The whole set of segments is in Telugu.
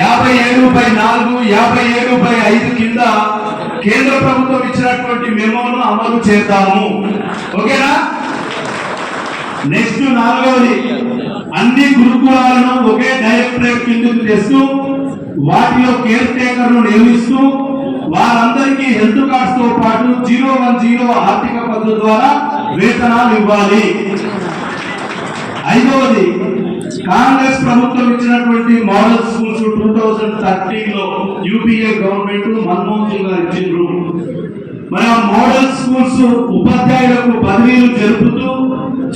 యాభై ఏడు బై నాలుగు యాభై ఏడు బై ఐదు కింద కేంద్ర ప్రభుత్వం ఇచ్చినటువంటి మెమోను అమలు చేద్దాము. ఓకేనా? నెక్స్ట్ నాలుగవది అన్ని గురుకులాలను ఒకే డైరెక్టరేట్ కిందకు తెస్తూ వాటిలో కేర్ టేకర్ను నియమిస్తూ వారందరికీ హెల్త్ కార్డ్స్తో పాటు జీరో వన్ జీరో ఆర్థిక పద్ధతి ద్వారా వేతనాలు ఇవ్వాలి. ఐదవది కాంగ్రెస్ ప్రభుత్వం ఇచ్చినటువంటి మోడల్స్. టూ థౌజండ్ థర్టీన్లో యూపీఏ గవర్నమెంట్ మన్మోహన్ సింగ్ గారు ఇచ్చిండ్రు. మన మోడల్ స్కూల్స్ ఉపాధ్యాయులకు బదిలీలు జరుపుతూ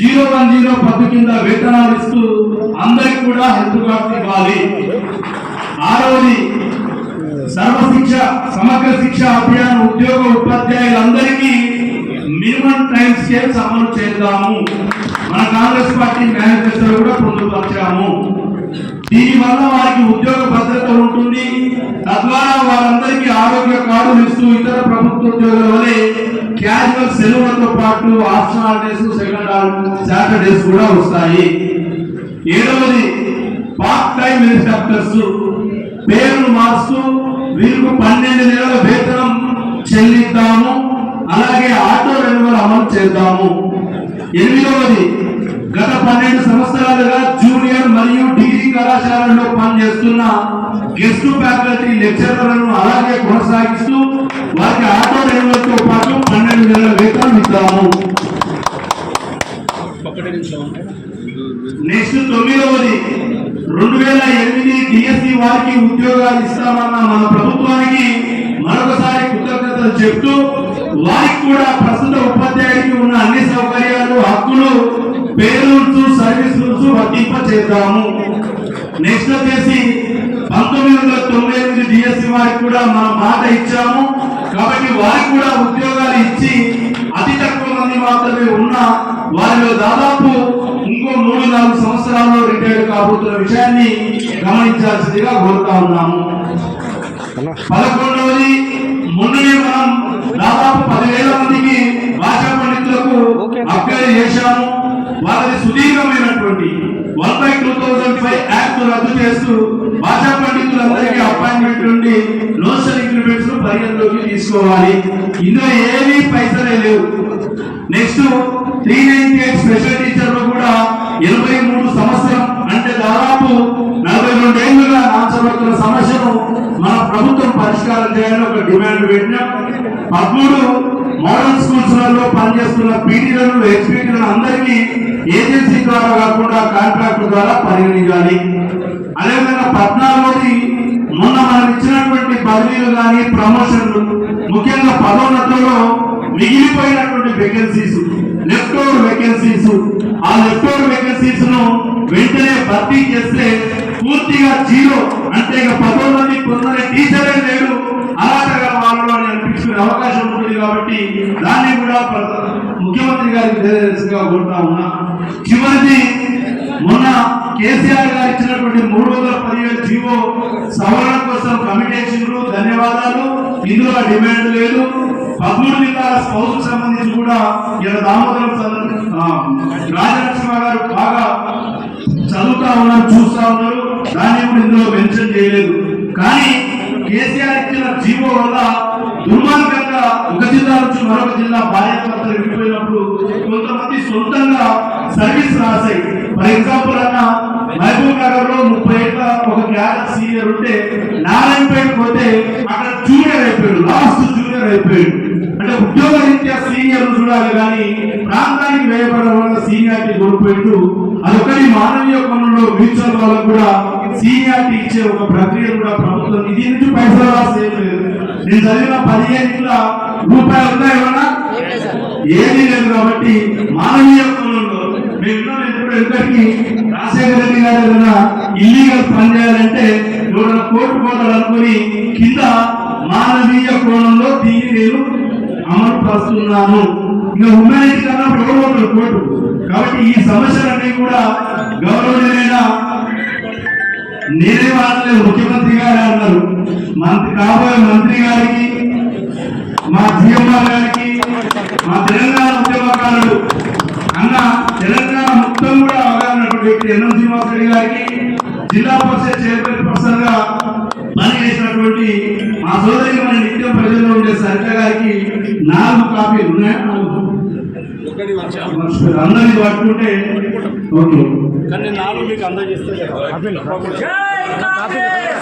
జీరో వన్ జీరో పద్ధతి కింద వేతనాలు ఇస్తూ అందరికి కూడా హెల్త్ కార్డ్స్ ఇవ్వాలి. ఆరవది సర్వశిక్ష సమగ్ర శిక్ష అభియాన్ ఉద్యోగ ఉపాధ్యాయులందరికీ మినిమం టైం స్కేల్స్ అమలు చేద్దాము. మన కాంగ్రెస్ పార్టీ మేనిఫెస్టో కూడా పొందుపరిచాము. దీని వల్ల వారికి ఉద్యోగ భద్రత ఉంటుంది. తద్వారా వారందరికీ ఆరోగ్య కార్డులు ఇస్తూ ఇతర ప్రభుత్వ ఉద్యోగుల వలె క్యాజువల్ సెలవులతో పాటు ఆప్షన్ హాలిడేస్ సెకండ్ సాటర్డేస్ కూడా వస్తాయి. ఏడవది పార్ట్ టైం ఇన్స్ట్రక్టర్స్ పేర్లు మార్చుతూ వీరికి పన్నెండు నెలల వేతనం చెల్లిద్దాము. అలాగే ఆటో రెన్యువల్ అమలు చేద్దాము. ఎనిమిదవది గత పన్నెండు సంవత్సరాలుగా జూనియర్ మరియు కళాశాలల్లో పనిచేస్తున్న గెస్ట్ ఫ్యాకల్టీ లెక్చరర్లను అలాగే కొనసాగిస్తూ వారికి ఆటో పాటు పన్నెండు నెలల వేతనం ఇద్దాము నెక్స్ట్ తొమ్మిదవది రెండు వేల ఎనిమిది డిఎస్సి వారికి ఉద్యోగాలు ఇస్తామన్న మన ప్రభుత్వానికి మరొకసారి కృతజ్ఞతలు చెప్తూ వారికి కూడా ప్రస్తుత ఉపాధ్యాయుడికి ఉన్న అన్ని సౌకర్యాలు హక్కులు పేరూల్స్ సర్వీస్ వర్తింప చేద్దాము నెక్స్ట్ వచ్చేసి పంతొమ్మిది వందల తొంభై ఎనిమిది డిఎస్సి వారికి కూడా మనం మాట ఇచ్చాము. కాబట్టి వారికి కూడా ఉద్యోగాలు ఇచ్చి అతి తక్కువ మంది మాత్రమే ఉన్న వారిలో దాదాపు ఇంకో మూడు నాలుగు సంవత్సరాల్లో రిటైర్ కాబోతున్న విషయాన్ని గమనించాల్సిందిగా కోరుతా ఉన్నాము. పదకొండవది మొన్ననే మనం దాదాపు పదివేల మందికి భాషా పండితులకు అప్గ్రేడ్ చేశాము. వారిది సుదీర్ఘమైనటువంటి one by two thousand five act రద్దు చేస్తూ భాషా పండితులందరికీ అపాయింట్మెంట్ నుండి లోసల్ ఇంక్రిమెంట్స్ పరిగణలోకి తీసుకోవాలి. ఇందులో ఏమీ పైసలే లేవు. Next three ninety eight special టీచర్లు కూడా ఇరవై మూడు సంవత్సరం అంటే దాదాపు నలభై రెండేళ్ళుగా నాచబడుతున్న సమస్యను మన ప్రభుత్వం పరిష్కారం చేయాలని ఒక డిమాండ్ పెట్టినాం. పదమూడు మోడల్ స్కూల్స్లలో పనిచేస్తున్న పీటీలను హెచ్పీటీలను అందరికీ ఏజెన్సీ ద్వారా కాకుండా కాంట్రాక్ట్ ద్వారా పరిగణించాలి. అదేవిధంగా పద్నాలుగోది మొన్న మనం ఇచ్చినటువంటి బదిలీలు కానీ ప్రమోషన్లు ముఖ్యంగా పదోన్నతుల్లో మిగిలిపోయినటువంటి వేకెన్సీస్ లెఫ్ట్ ఓవర్ వేకెన్సీస్ ఆ లెఫ్ట్ ఓవర్ వేకెన్సీస్ను వెంటనే భర్తీ చేస్తే పూర్తిగా జీరో. అంటే ఇక పదోన్నతి పొందనే టీచరే లేడు. అలాగా వాళ్ళు అని అనిపించుకునే అవకాశం ఉంటుంది కాబట్టి దాన్ని కూడా ముఖ్యమంత్రి గారికి తెలియదర్శిగా కోరుతా ఉన్నా చివరిది మొన్న కేసీఆర్ గారు ఇచ్చినటువంటి మూడు వందల పదిహేడు జీవో సవరణ కోసం కమిటీ ధన్యవాదాలు. ఇందులో డిమాండ్ లేదు. పదమూడు జిల్లాల స్పౌస్ సంబంధించి కూడా ఇలా దామోదరం సం- గారు బాగా చదువుతా ఉన్నారు చూస్తా ఉన్నారు. దాన్ని కూడా ఇందులో మెన్షన్ చేయలేదు. కానీ కేసీఆర్ ఇచ్చిన జీవో వల్ల నుంచి మరొక జిల్లా భార్యాభర్తలు విడిపోయినప్పుడు కొంతమంది సొంతంగా సర్వీస్ రాశాయి. ఫర్ ఎగ్జాంపుల్ అన్న మహబూబ్ నగర్లో ముప్పై ఏళ్ళ ఒక క్యాడర్ సీనియర్ ఉంటే నారాయణపేట పోతే అక్కడ జూనియర్ అయిపోయాడు లాస్ట్ జూనియర్ అయిపోయాడు. అంటే ఉద్యోగ రీత్యా సీనియర్ చూడాలి కానీ ప్రాంతానికి వేయబడడం వల్ల సీనియారిటీ కోల్పోయిండు. అదొకటి మానవీయ పనుల్లో మ్యూచువల్ వాళ్ళకు కూడా సీనియారిటీ ఇచ్చే ఒక ప్రక్రియ కూడా ప్రభుత్వం ఇది నుంచి పైసలు రాసేయలేదు నేను చదివిన పదిహేను రూపాయలు ఉన్నాయి ఏమీ లేదు కాబట్టి మానవీయ కోణంలో మేము ఎందుకంటే రాజశేఖర రెడ్డి గారు ఏదైనా ఇల్లీగల్ పని చేయాలంటే ఎవరైనా కోర్టు పోతాడు అనుకుని కింద మానవీయ కోణంలో దీన్ని నేను అమలు పరుస్తున్నాను. ఇంకా హ్యుమానిటీ కన్నా ఎవరు కోర్టు? కాబట్టి ఈ సమస్యలన్నీ కూడా గౌరవనీయులైన నేనే మాత్రమే ముఖ్యమంత్రి గారే అన్నారు. మంత్రి కాబోయే మంత్రి గారికి మా సీఎంఆర్ గారికి మా తెలంగాణ ఉద్యమకారులు అన్న తెలంగాణ మొత్తం కూడా అవగాహన వ్యక్తి ఎన్ఎం శ్రీనివాసరెడ్డి గారికి జిల్లా పరిషత్ చైర్మన్ పర్సన్గా పనిచేసినటువంటి మా సోదరి మన నిత్యం ప్రజల్లో ఉండే సరిత గారికి నాలుగు కాపీలు ఉన్నాయా? అందరినీ పట్టుకుంటే ఓకే. కానీ నేను నాలుగు మీకు అందజేస్తే ఆగండి. ఆగండి కదా.